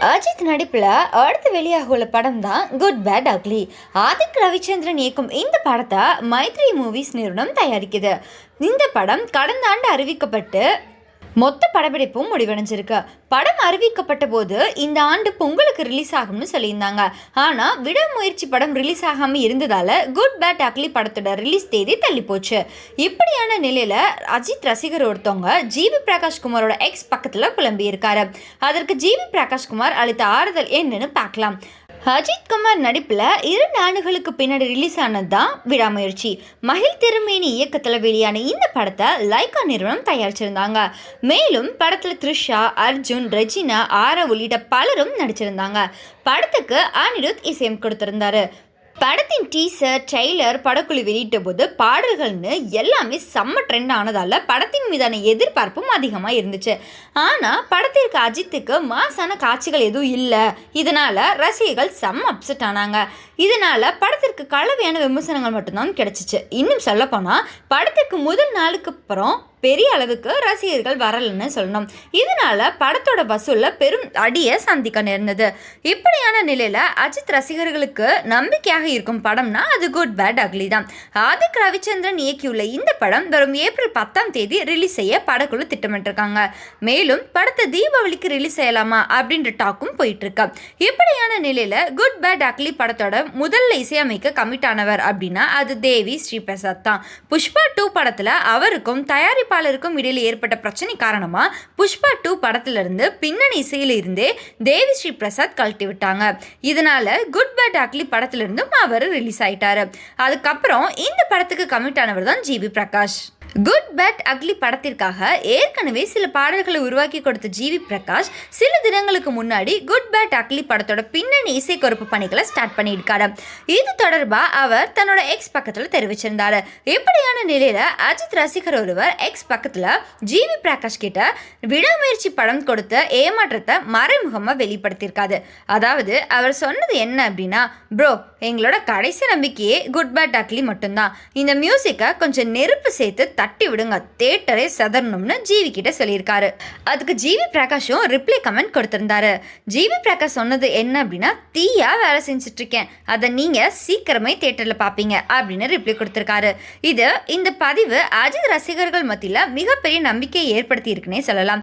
அஜித் நடிப்பில் அடுத்து வெளியாக உள்ள படம் தான் Good Bad Ugly Adhik Ravichandran இயக்கும் இந்த படத்தை மைத்ரி மூவிஸ் நிறுவனம் தயாரிக்குது. இந்த படம் கடந்த ஆண்டு அறிவிக்கப்பட்டு மொத்த படப்பிடிப்பும் முடிவடைஞ்சிருக்கு. படம் அறிவிக்கப்பட்ட போது இந்த ஆண்டு பொங்கலுக்கு ரிலீஸ் ஆகும்னு சொல்லியிருந்தாங்க. ஆனால் விடாமுயற்சி படம் ரிலீஸ் ஆகாமல் இருந்ததால் குட் பேட் அக்லி படத்தோட ரிலீஸ் தேதி தள்ளி போச்சு. இப்படியான நிலையில் அஜித் ரசிகர் ஒருத்தவங்க ஜிவி பிரகாஷ் குமாரோட எக்ஸ் பக்கத்தில் புலம்பியிருக்காரு. அதற்கு ஜிவி பிரகாஷ் குமார் அளித்த ஆறுதல் என்னன்னு பார்க்கலாம். அஜித் குமார் நடிப்பில் இரண்டு ஆண்டுகளுக்கு பின்னாடி ரிலீஸ் ஆனது தான் விடாமுயற்சி. மகிழ் திருமேனி இயக்கத்தில் வெளியான இந்த படத்தை லைக்கா நிறுவனம் தயாரிச்சிருந்தாங்க. மேலும் படத்தில் த்ரிஷா அர்ஜுன் ரெஜினா ஆரா உள்ளிட்ட பலரும் நடிச்சிருந்தாங்க. படத்துக்கு அனிருத் இசையம் கொடுத்திருந்தாரு. படத்தின் டீசர் ட்ரெய்லர் படக்குழு வெளியிட்ட போது பாடல்கள்னு எல்லாமே செம்ம ட்ரெண்ட் ஆனதால் படத்தின் மீதான எதிர்பார்ப்பும் அதிகமாக இருந்துச்சு. ஆனால் படத்திற்கு அஜித்துக்கு மாசான காட்சிகள் எதுவும் இல்லை. இதனால் ரசிகர்கள் செம்ம அப்செட் ஆனாங்க. இதனால் படத்திற்கு கலவையான விமர்சனங்கள் மட்டும்தான் கிடச்சிச்சு. இன்னும் சொல்லப்போனால் படத்துக்கு முதல் நாளுக்கு அப்புறம் பெரிய அளவுக்கு ரசிகர்கள் வரலன்னு சொல்லணும். இதனால படத்தோட வசூலில் பெரும் அடியை சந்திக்க நேர்ந்தது. இப்படியான நிலையில் அஜித் ரசிகர்களுக்கு நம்பிக்கையாக இருக்கும் படம்னா அது குட் பேட் அக்லி தான். ஆதிக் ரவிச்சந்திரன் இயக்கியுள்ள இந்த படம் வரும் ஏப்ரல் பத்தாம் தேதி ரிலீஸ் செய்ய படக்குழு திட்டமிட்டிருக்காங்க. மேலும் படத்தை தீபாவளிக்கு ரிலீஸ் செய்யலாமா அப்படின்ற டாக்கும் போயிட்டு இருக்கு இப்படியான நிலையில் குட் பேட் அக்லி படத்தோட முதல்ல இசையமைக்க கமிட் ஆனவர் அப்படின்னா அது தேவி ஸ்ரீபிரசாத் தான். புஷ்பா டூ படத்தில் அவருக்கும் தயாரிப்பு தயாரிப்பாளருக்கும் இடையில் ஏற்பட்ட பிரச்சனை காரணமாக புஷ்பா டூ படத்திலிருந்து பின்னணி இசையில் இருந்தே தேவி ஸ்ரீ பிரசாத் கழட்டி விட்டாங்க. இதனால குட் பேட் அக்லி படத்திலிருந்தும் அவர் ரிலீஸ் ஆயிட்டாரு. அதுக்கப்புறம் இந்த படத்துக்கு கமிட் ஆனவர் தான் GV Prakash. Good Bad Ugly படத்திற்காக ஏற்கனவே சில பாடல்களை உருவாக்கி கொடுத்த ஜிவி பிரகாஷ் சில தினங்களுக்கு முன்னாடி குட் பட் அக்லி படத்தோட பின்னணி இசைக்கொறுப்பு பணிகளை ஸ்டார்ட் பண்ணியிருக்காரு. இது தொடர்பாக அவர் தன்னோட எக்ஸ் பக்கத்தில் தெரிவிச்சிருந்தாரு. இப்படியான நிலையில் அஜித் ரசிகர் ஒருவர் எக்ஸ் பக்கத்தில் ஜிவி பிரகாஷ் கிட்ட விடாமுயற்சி படம் கொடுத்த ஏமாற்றத்தை மறைமுகமாக வெளிப்படுத்தியிருக்காரு. அதாவது அவர் சொன்னது என்ன அப்படின்னா ப்ரோ எங்களோட கடைசி நம்பிக்கையே குட் பேட் அக்லி மட்டும்தான். இந்த மியூசிக்கை கொஞ்சம் நெருப்பு சேர்த்து தட்டி விடுங்க தேட்டரே செதறணும்னு ஜிவி கிட்ட சொல்லியிருக்காரு. அதுக்கு ஜிவி பிரகாஷும் ரிப்ளை கமெண்ட் கொடுத்திருந்தாரு. ஜிவி பிரகாஷ் சொன்னது என்ன அப்படின்னா தீயா வேலை செஞ்சுட்டு இருக்கேன் அதை நீங்க சீக்கிரமே தேட்டரில் பார்ப்பீங்க அப்படின்னு ரிப்ளை கொடுத்திருக்காரு. இது இந்த பதிவு அஜித் ரசிகர்கள் மத்தியில் மிகப்பெரிய நம்பிக்கையை ஏற்படுத்தி இருக்குன்னே சொல்லலாம்.